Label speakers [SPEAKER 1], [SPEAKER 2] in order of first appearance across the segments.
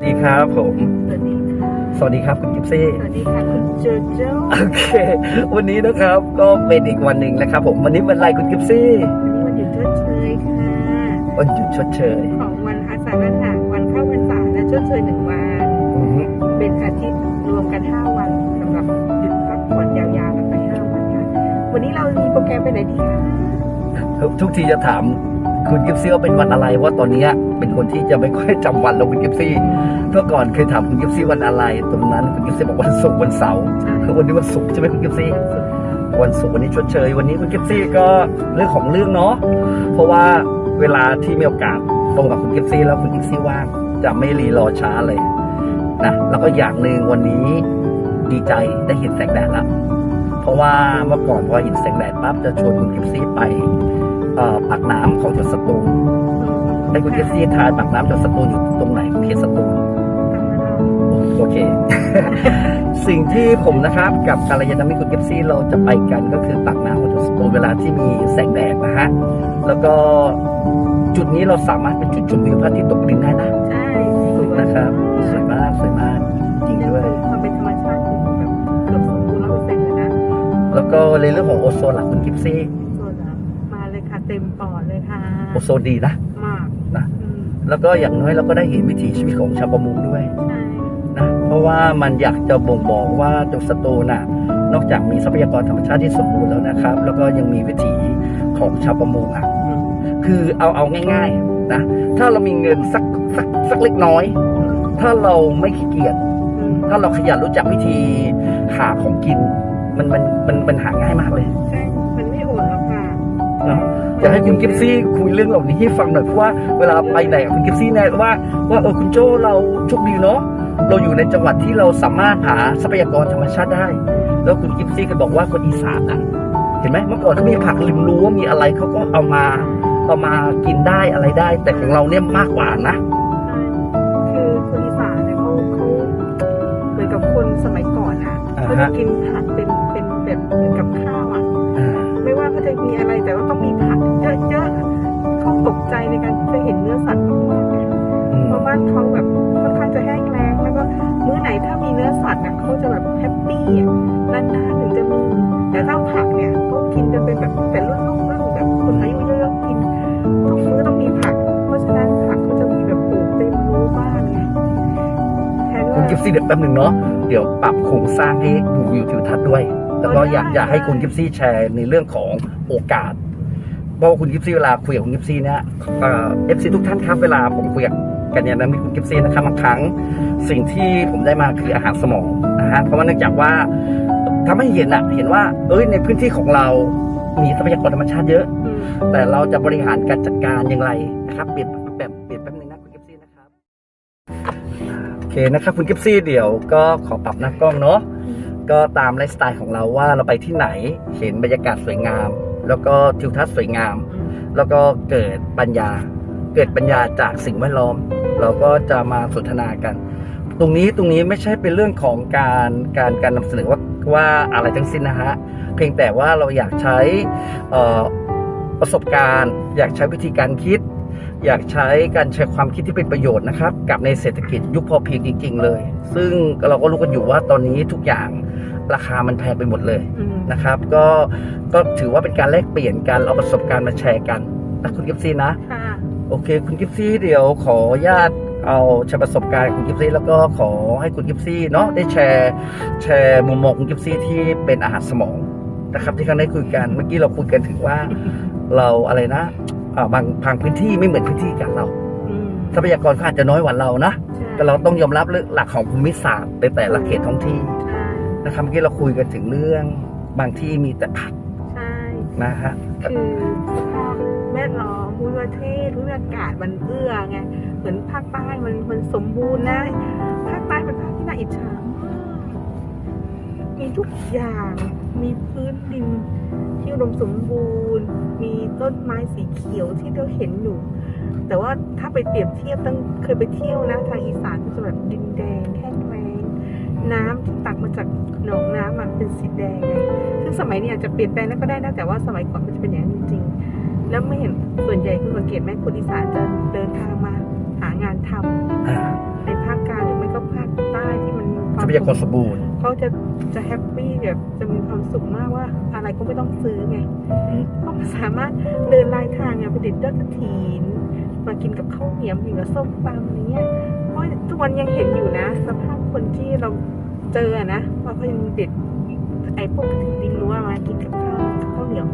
[SPEAKER 1] สวัสดีครับผม
[SPEAKER 2] สวัสดีค่ะ
[SPEAKER 1] สวัสดีครับคุณกิฟซี่
[SPEAKER 2] สวัสดีค่ะคุณโจโจ้
[SPEAKER 1] โอเค วันนี้นะครับก็เป็นอีกวันหนึ่งนะครับผม วันนี้วันอะไรคุณกิฟซี่
[SPEAKER 2] วันนี้วันหยุดชดเชยค่ะ
[SPEAKER 1] วันหยุดชดเชย
[SPEAKER 2] ของวันอาสาฬหะวันเข้าพรรษาและชดเชยหนึ่งวัน
[SPEAKER 1] อือฮึ
[SPEAKER 2] เป็นอาทิตย์รวมกัน5วันสำหรับหยุดพักผ่อนยาวๆกันไป5วันค่ะ วันนี้เรามีโปรแกรมไปไหนดีคะ
[SPEAKER 1] ทุกทีจะถาม คุณกิฟซี่ว่าเป็นวันอะไรเพราตอนนี้เป็นคนที่จะไม่ค่อยจำวันแล้วคุณกิฟซี่เมื่อก่อนเคยถามคุณกิฟซี่วันอะไร ตรงนั้นคุณกิฟซี่บอกวันศุกร์วันเสาร์คือวันนี้วันศุกร์ใช่ไหมคุณกิฟซี่
[SPEAKER 2] วันศุกร์
[SPEAKER 1] วันนี้ชดเชย วันนี้คุณกิฟซี่ก็เรื่องของเรื่องเนาะเพราะว่าเวลาที่มีโอกาสตรงกับคุณกิฟซี่แล้วคุณกิฟซี่ว่างจะไม่รีรอช้าเลยนะแล้วก็อย่างหนึ่งวันนี้ดีใจได้เห็นแสงแดดแล้วเพราะว่าเมื่อก่อนพอเห็นแสงแดดปั๊บจะชวนคุณกิฟซี่ไป ปากน้ำของจังหวัดสตูลให้คุณกิฟซี่ทายปากน้ำจังหวัดสตูลอยู่ตรงไหนเขตสตูลโอเค สิ่งที่ผมนะครับกับกาลยานามิตรคุณเก็บซี่เราจะไปกันก็คือปากน้ำวัดสโตนเวลาที่มีแสงแดดนะฮะแล้วก็จุดนี้เราสามารถเป็นจุดชมวิวพระอาทิตย์ตกดินได้นะ
[SPEAKER 2] ใช่สวย
[SPEAKER 1] นะครับสวยมากสวยมากจริง
[SPEAKER 2] ยัง
[SPEAKER 1] ด้วย
[SPEAKER 2] คงความเป็นธรรมชาติอยู่แบบเกือบสมบูรณ์ร้อยเปอร์เซ็นต์เลยนะ
[SPEAKER 1] แล้วก็ในเรื่องของโอโซนล่ะคุณกิฟซี่
[SPEAKER 2] ส่วนอะมา เลยค่ะเต็มปอดเลยค่ะ
[SPEAKER 1] โอโซนดีนะ
[SPEAKER 2] มาก
[SPEAKER 1] นะ
[SPEAKER 2] อืม
[SPEAKER 1] แล้วก็อย่างน้อยเราก็ได้เห็นวิถีชีวิตของชาวประมงด้วย
[SPEAKER 2] ใช่
[SPEAKER 1] นะเพราะว่ามันอยากจะบ่งบอกว่าจังหวัดสตูลน่ะนอกจากมีทรัพยากรธรรมชาติที่สมบูรณ์แล้วนะครับ แล้วก็ยังมีวิถีของชาวประมงอะ
[SPEAKER 2] อืม
[SPEAKER 1] คือเอาเอาง่ายๆนะถ้าเรามีเงินสักสักสักเล็กน้อย ถ้าเราไม่ขี้เกียจ
[SPEAKER 2] อืม
[SPEAKER 1] ถ้าเราขยันรู้จักวิธีหาของกิน มันมันมันมันหาง่ายมากเลย
[SPEAKER 2] ใช่ อ
[SPEAKER 1] ยากให้คุณกิฟซี่คุยเรื่องเหล่านี้ให้ฟังหน่อยเพราะว่าเวลาไปไหนคุณกิฟซี่แน่ว่าว่าเออคุณโจเราโชคดีเนาะเราอยู่ในจังหวัดที่เราสามารถหาทรัพยากรธรรมชาติได้ แล้วคุณกิฟซี่ก็บอกว่าคนอีสานอะเห็นไหมเมื่อก่อนเขามีผักริมรั้วมีอะไรเขาก็เอามาเอามากินได้อะไรได้ แต่ของเราเนี่ยมากกว่านะ
[SPEAKER 2] คือคนอีสานเนี่ยเขาเขาเหมือนกับคนสมัยก่อนอะ
[SPEAKER 1] อ่า
[SPEAKER 2] เขา
[SPEAKER 1] ฮะ
[SPEAKER 2] จะกินผักเป็นเป็นแบบเหมือนกับข้าว จะมีอะไรแต่ว่าต้องมีผักเยอะๆเขาตกใจในการที่จะเห็นเนื้อสัตว์มากๆไง
[SPEAKER 1] อืม
[SPEAKER 2] เพราะบ้านเขาแบบค่อนข้างจะแห้งแล้งแล้วก็มื้อไหนถ้ามีเนื้อสัตว์อะเขาจะแบบแฮปปี้อะนานๆถึงจะมีแต่ถ้าผักเนี่ยเขากินกันเป็นแบบแต่รุ่นลูกรุ่นแบบคนอายุเยอะๆกินทุกมื้อต้องมีผัก เพราะฉะนั้นผักเขาจะมีแบบปลูกเต็มรั้วบ้านไงแทน
[SPEAKER 1] คุณ
[SPEAKER 2] ว่า
[SPEAKER 1] กิฟซี่เดี๋ยวแป๊บหนึ่งเนาะเดี๋ยวปรับโครงสร้างให้ดูวิวทิวทัศน์ด้วยแล้วก็อยาก
[SPEAKER 2] ได้
[SPEAKER 1] อยากให้คุณกิฟซี่แชร์ในเรื่องของ โอกาสเพราะว่าคุณกิฟซี่เวลาคุยกับคุณกิฟซี่เนี่ยเอฟซีทุกท่านครับเวลาผมคุยกับกันเนี่ยนะมีคุณกิฟซี่นะครับบางครั้งสิ่งที่ผมได้มาคืออาหารสมองนะฮะเพราะว่าเนื่องจากว่าทำให้เห็นอะเห็นว่า เอ้ยในพื้นที่ของเรา มีทรัพยากรธรรมชาติเยอะ
[SPEAKER 2] อืม
[SPEAKER 1] แต่เราจะบริหารการจัดการอย่างไรนะครับเปลี่ยนแบบเปลี่ยนแป๊บนึงนะคุณกิฟซี่นะครับโอเคนะครับคุณกิฟซี่เดี๋ยวก็ขอปรับหน้ากล้องเนาะก็ตามไลฟ์สไตล์ของเราว่าเราไปที่ไหนเห็นบรรยากาศสวยงาม แล้วก็ทิวทัศน์สวยงาม แล้วก็เกิดปัญญา เกิดปัญญาจากสิ่งแวดล้อม เราก็จะมาสนทนากัน ตรงนี้ตรงนี้ไม่ใช่เป็นเรื่องของการการการนำเสนอว่าว่าอะไรทั้งสิ้นนะฮะเพียงแต่ว่าเราอยากใช้ประสบการณ์ อยากใช้วิธีการคิด อยากใช้การใช้ความคิดที่เป็นประโยชน์นะครับ กับในเศรษฐกิจยุคพอเพียงจริง ๆ เลย ซึ่งเราก็รู้กันอยู่ว่าตอนนี้ทุกอย่างราคามันแพงไปหมดเลย นะครับ ก็ก็ถือว่าเป็นการแลกเปลี่ยนกันเอาประสบการณ์มาแชร์กันนะคุณกิฟซี่นะ
[SPEAKER 2] ค่ะ
[SPEAKER 1] โอเค คุณกิฟซี่เดี๋ยวขออนุญาตเอาแชร์ประสบการณ์คุณกิฟซี่แล้วก็ขอให้คุณกิฟซี่เนาะได้แชร์แชร์มุมมองคุณกิฟซี่ที่เป็นอาหารสมองนะครับที่ครั้งได้คุยกันเมื่อกี้เราคุยกันถึงว่า เราอะไรนะอ่าบางบางพื้นที่ไม่เหมือนพื้นที่กันเรา
[SPEAKER 2] อืม
[SPEAKER 1] ทรัพยากรเขาอาจจะน้อยกว่าเรานะ
[SPEAKER 2] ใช่
[SPEAKER 1] แต่เราต้องยอมรับเรื่องหลักของภูมิศาสตร์ในแต่ละเขตท้องที่
[SPEAKER 2] ใช่
[SPEAKER 1] นะครับเมื่อกี้เราคุยกันถึงเรื่อง บางที่มีแต่ผัก
[SPEAKER 2] ใช่
[SPEAKER 1] นะฮะ
[SPEAKER 2] คือสภาพแวดล้อมภูมิประเทศภูมิอากาศมันเอื้อไง เหมือนภาคใต้มันมันสมบูรณ์นะ ภาคใต้เป็นภาคที่น่าอิจฉามากมีทุกอย่าง มีพื้นดินที่อุดมสมบูรณ์ มีต้นไม้สีเขียวที่เราเห็นอยู่ แต่ว่าถ้าไปเปรียบเทียบตั้งเคยไปเที่ยวนะทางอีสานก็จะแบบดินแดงแห้งแล้ง น้ำที่ตักมาจากหนองน้ำอะเป็นสีแดงไงซึ่งสมัยนี้อาจจะเปลี่ยนแปลงแล้วก็ได้นะแต่ว่าสมัยก่อนมันจะเป็นอย่างนั้นจริงๆแล้วไม่เห็นส่วนใหญ่คุณสังเกตไหมคนอีสานจะเดินทางมาหางานทำ
[SPEAKER 1] อ่า
[SPEAKER 2] ในภาคกลาง
[SPEAKER 1] พยากรสมบูรณ์
[SPEAKER 2] เขาจะจะแฮปปี้แบบจะมีความสุขมากว่าอะไรก็ไม่ต้องซื้อไง
[SPEAKER 1] อืม
[SPEAKER 2] เพราะมันสามารถเดินลายทางไงไปเด็ดยอดกระถินมากินกับข้าวเหนียวกินกับส้มตำอะไรเงี้ยเพราะทุกวันยังเห็นอยู่นะ สภาพ คนที่เราเจออะนะว่าเขายังเด็ดไอ้พวกกระถินริมรั้วมากินกับข้าวกับข้าวเหนียว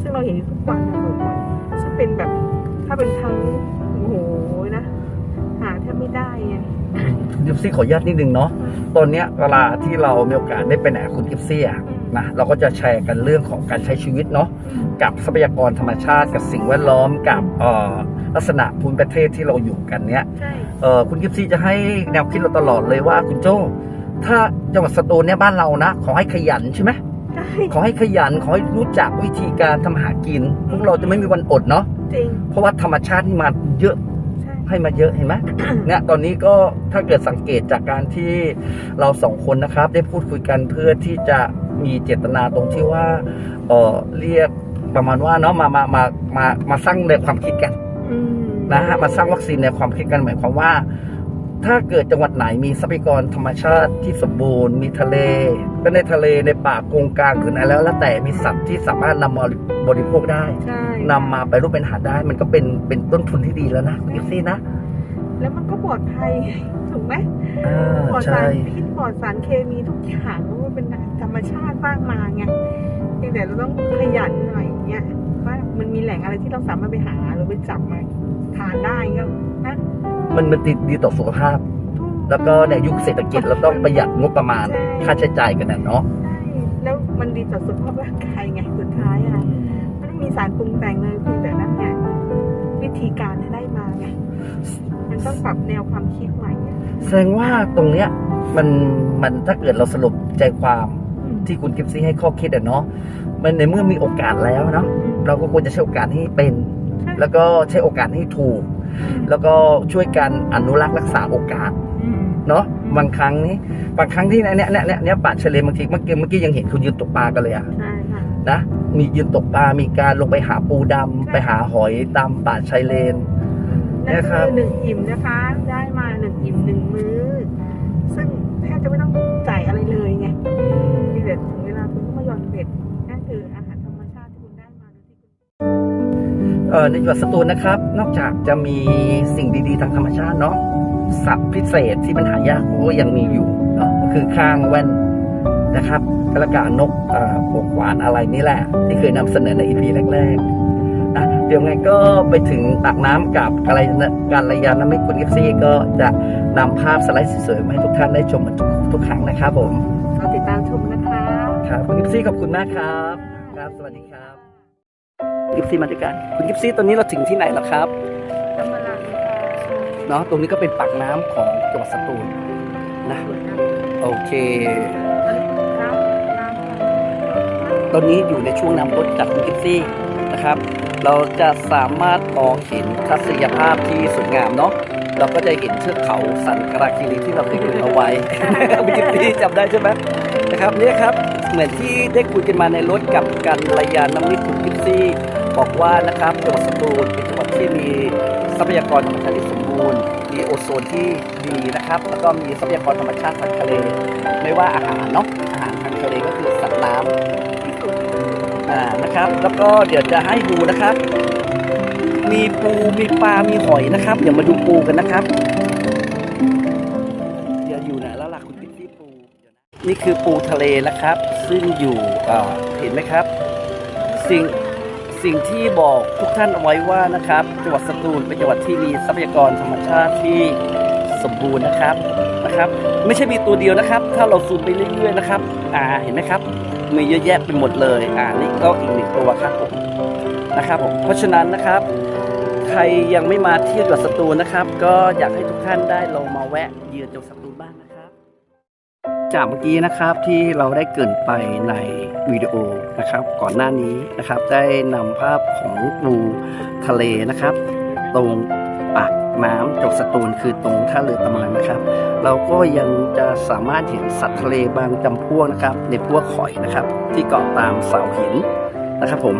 [SPEAKER 2] ซึ่งเราเห็นอยู่ทุกวันนะบ่อยๆซึ่งเป็นแบบถ้าเป็นทางโอ้โหนะ หาแทบไม่ได้ไง
[SPEAKER 1] คุณกิฟซี่ขออนุญาตนิดนึงเนาะ ตอนเนี้ยเวลาที่เรามีโอกาสได้ไปไหนกับคุณกิฟซี่อะนะ เราก็จะแชร์กันเรื่องของการใช้ชีวิตเนาะ กับทรัพยากรธรรมชาติ กับสิ่งแวดล้อม กับเอ่อลักษณะภูมิประเทศที่เราอยู่กันเนี้ย
[SPEAKER 2] ใช่
[SPEAKER 1] เอ่อ คุณกิฟซี่จะให้แนวคิดเราตลอดเลยว่าคุณโจ้ถ้าจังหวัดสตูลเนี่ยบ้านเรานะ ขอให้ขยันใช่ไหม
[SPEAKER 2] ใช่
[SPEAKER 1] ขอให้ขยันขอให้รู้จักวิธีการทำมาหากิน พวกเราจะไม่มีวันอดเนาะ
[SPEAKER 2] จริง
[SPEAKER 1] เพราะว่าธรรมชาติที่มาเยอะ
[SPEAKER 2] ใช่
[SPEAKER 1] ให้มาเยอะเห็นไหมเนี่ยตอนนี้ก็ถ้าเกิดสังเกตจากการที่เราสองคนนะครับ ได้พูดคุยกันเพื่อที่จะมีเจตนาตรงที่ว่าเออเรียกประมาณว่าเนาะมามามามามาสร้างในวความคิดกัน
[SPEAKER 2] อืม
[SPEAKER 1] นะฮะมาสร้างวัคซีนในความคิดกันหมายความว่า ถ้าเกิดจังหวัดไหนมีทรัพยากรธรรมชาติที่สมบูรณ์ มีทะเล ก็ในทะเลในป่าโกงกลางหรืออะไรแล้วแล้วแต่มีสัตว์ที่สามารถนำมาบริโภคได้
[SPEAKER 2] ใช่
[SPEAKER 1] นำมาไปรูปเป็นอาหารได้ มันก็เป็นเป็นต้นทุนที่ดีแล้วนะคุณกิฟซี่นะ
[SPEAKER 2] แล้วมันก็ปลอดภัยถูกไหม
[SPEAKER 1] อ่า
[SPEAKER 2] ปลอด
[SPEAKER 1] ใช่
[SPEAKER 2] สารพิษปลอดสารเคมีทุกอย่างเพราะว่าเป็นธรรมชาติสร้างมาไงเพียงแต่เราต้องขยันหน่อยอย่างเงี้ยว่ามันมีแหล่งอะไรที่เราสามารถไปหาหรือไปจับมา ทานได้ก็นะ
[SPEAKER 1] มันมันดีดีต่อสุขภาพ
[SPEAKER 2] ถูก
[SPEAKER 1] แล้วก็ในยุคเศรษฐกิจเราต้องประหยัดงบประมาณ
[SPEAKER 2] ใช่
[SPEAKER 1] ค่าใช้จ่ายกันนะเนาะ
[SPEAKER 2] ใช่แล้วมันดีต่อสุขภาพร่างกายไงสุดท้ายอะไม่ได้มีสารปรุงแต่งเลยเพียงแต่นั้นเนี่ยวิธีการเนี่ยได้มาไงมันต้องปรับแนวความคิดใหม่อะ
[SPEAKER 1] แสดงว่าตรงเนี้ยมันมันถ้าเกิดเราสรุปใจความ
[SPEAKER 2] อืม
[SPEAKER 1] ที่คุณกิฟซี่ให้ข้อคิดอะเนาะมันในเมื่อมีโอกาสแล้วเนาะ
[SPEAKER 2] อืม
[SPEAKER 1] เราก็ควรจะใช้โอกาสให้เป็น
[SPEAKER 2] ใช่
[SPEAKER 1] แล้วก็ใช้โอกาสให้ถูก แล้วก็ช่วยกันอนุรักษ์รักษาโอกาส
[SPEAKER 2] อืม
[SPEAKER 1] เนาะบางครั้งนี้บางครั้งที่เนี่ยเนี่ยเนี่ยเนี่ยป่าชะเลบางทีเมื่อกี้เมื่อกี้ยังเห็นคุณยืนตกปลากันเลยอะ
[SPEAKER 2] ใช่ค่ะ
[SPEAKER 1] นะมียืนตกปลา มีการลงไปหาปูดำไปหาหอยตามป่าชายเลน
[SPEAKER 2] นั่น
[SPEAKER 1] นะครับ
[SPEAKER 2] คือหนึ่งอิ่มนะคะ ได้มาหนึ่งอิ่มหนึ่งมื้อ ซึ่งแทบจะไม่ต้องจ่ายอะไรเลยไงมีแต่ถึงเวลาคุณก็มาหย่อนเบ็ด
[SPEAKER 1] ในจังหวัดสตูลนะครับ นอกจากจะมีสิ่งดีๆทางธรรมชาติเนาะสัตว์พิเศษที่มันหายากก็ยังมีอยู่เนาะก็คือข้างแว่นนะครับกระกานกเอ่อปกหวานอะไรนี่แหละ ที่เคยนำเสนอในอีพีแรกๆนะเดี๋ยวไงก็ไปถึงตักน้ำกับอะไรนะการระยาน้ำไม่คุณกิฟซี่ก็จะนำภาพสไลด์สวยๆมาให้ทุกท่านได้ชมกันทุกทุกครั้งนะครับผม
[SPEAKER 2] เราติดตามชมนะคะ
[SPEAKER 1] ครับคุณกิฟซี่ขอบคุณมากครับ ครับ สวัสดีครับ กิฟซี่มาด้วยกันคุณกิฟซี่ตอนนี้เราถึงที่ไหนแล้วครับ
[SPEAKER 2] ธรรมดาค่ะ
[SPEAKER 1] เนาะตรงนี้ก็เป็นปากน้ำของจังหวัดสตูลนะ
[SPEAKER 2] สวยงาม
[SPEAKER 1] โอเค
[SPEAKER 2] น้ำน้ำ
[SPEAKER 1] ตอนนี้อยู่ในช่วงน้ำลดจากคุณกิฟซี่นะครับ เราจะสามารถมองเห็นทัศนียภาพที่สวยงามเนาะเราก็จะเห็นเทือกเขาสันกราคีรีที่เราเคยคุยเอาไว้คุณกิฟซี่จำได้ใช่ไหมนะครับเนี่ยครับเหมือนที่ได้คุยกันมาในรถกับกันระยาน้ำมิตรคุณกิฟซี่ บอกว่านะครับจังหวัดสตูลเป็นจังหวัดที่มีทรัพยากรธรรมชาติที่สมบูรณ์ มีโอโซนที่ดีนะครับ แล้วก็มีทรัพยากรธรรมชาติทางทะเล ไม่ว่าอาหารเนาะอาหารทางทะเลก็คือสัตว์น้ำอ่านะครับ แล้วก็เดี๋ยวจะให้ดูนะครับ มีปูมีปลา มีหอยนะครับ เดี๋ยวมาดูปูกันนะครับเดี๋ยวอยู่ไหนแล้วล่ะคุณปิ๊กซี่ปูนี่คือปูทะเลนะครับ ซึ่งอยู่อ่าเห็นไหมครับ สิ่ง สิ่งที่บอกทุกท่านเอาไว้ว่านะครับ จังหวัดสตูลเป็นจังหวัดที่มีทรัพยากรธรรมชาติที่สมบูรณ์นะครับนะครับ ไม่ใช่มีตัวเดียวนะครับ ถ้าเราซูมไปเรื่อยๆนะครับ อ่าเห็นไหมครับ มีเยอะแยะไปหมดเลย อ่านี่ก็อีกหนึ่งตัวครับผมนะครับผมเพราะฉะนั้นนะครับ ใครยังไม่มาเที่ยวจังหวัดสตูลนะครับ ก็อยากให้ทุกท่านได้ลองมาแวะเยือนจังหวัดสตูล จากเมื่อกี้นะครับที่เราได้เกินไปในวิดีโอนะครับ ก่อนหน้านี้นะครับได้นำภาพของปูทะเลนะครับ ตรงปากน้ำจังหวัดสตูลคือตรงท่าเรือตะมันนะครับ เราก็ยังจะสามารถเห็นสัตว์ทะเลบางจำพวกนะครับ ในพวกหอยนะครับ ที่เกาะตามเสาหินนะครับผม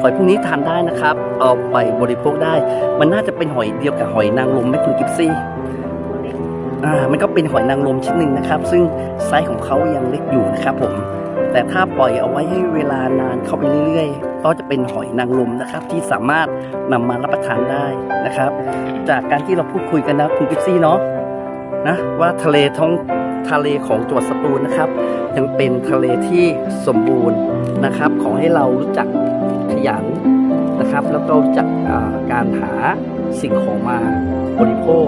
[SPEAKER 1] หอยพวกนี้ทานได้นะครับ เอาไปบริโภคได้ มันน่าจะเป็นหอยเดียวกับหอยนางรมไหมคุณกิฟซี่ อ่ามันก็เป็นหอยนางรมชนิดหนึ่งนะครับ ซึ่งไซส์ของเขายังเล็กอยู่นะครับผมแต่ถ้าปล่อยเอาไว้ให้เวลานานเข้าไปเรื่อยๆ ก็จะเป็นหอยนางรมนะครับ ที่สามารถนำมารับประทานได้นะครับ จากการที่เราพูดคุยกันนะคุณกิฟซี่เนาะนะว่าทะเลท้องทะเลของจังหวัดสตูลนะครับ ยังเป็นทะเลที่สมบูรณ์นะครับ ขอให้เรารู้จักขยันนะครับ แล้วก็รู้จักการหา สิ่งของมาบริโภค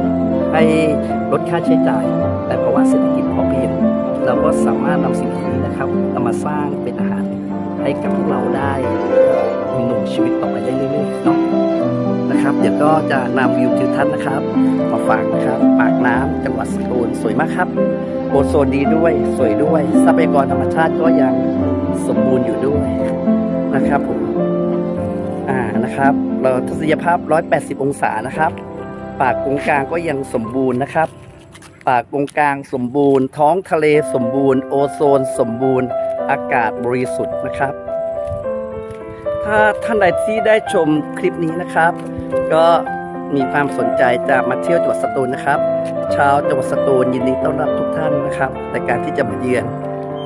[SPEAKER 1] ให้ลดค่าใช้จ่าย แต่เพราะว่าเศรษฐกิจพอเพียงเราก็สามารถนำสิ่งเหล่านี้นะครับเอามาสร้างเป็นอาหารให้กับพวกเราได้ดำรงชีวิตต่อไปได้เรื่อยๆเนาะนะครับ เดี๋ยวก็จะนำวิวทิวทัศน์นะครับ มาฝากนะครับ ปากน้ำจังหวัดสตูลสวยมากครับโอโซนดีด้วยสวยด้วยทรัพยากรธรรมชาติก็ยังสมบูรณ์อยู่ด้วยนะครับผมอ่านะครับ เราทัศนียภาพ 180 องศานะครับ ปากกงกลางก็ยังสมบูรณ์นะครับ ปากกงกลางสมบูรณ์ ท้องทะเลสมบูรณ์ โอโซนสมบูรณ์ อากาศบริสุทธิ์นะครับ ถ้าท่านใดที่ได้ชมคลิปนี้นะครับ ก็มีความสนใจจะมาเที่ยวจังหวัดสตูลนะครับ ชาวจังหวัดสตูลยินดีต้อนรับทุกท่านนะครับในการที่จะมาเยือน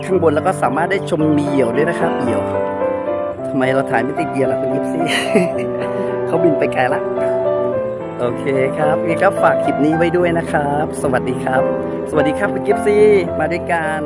[SPEAKER 1] ข้างบนแล้วก็สามารถได้ชมมีเหยี่ยวด้วยนะครับเหยี่ยวทำไมเราถ่ายไม่ติดเหยี่ยวล่ะคุณยิปซี่ เขาบินไปไกลละ โอเคครับก็ฝากคลิปนี้ไว้ด้วยนะครับ สวัสดีครับ สวัสดีครับคุณกิฟซี่มาด้วยกัน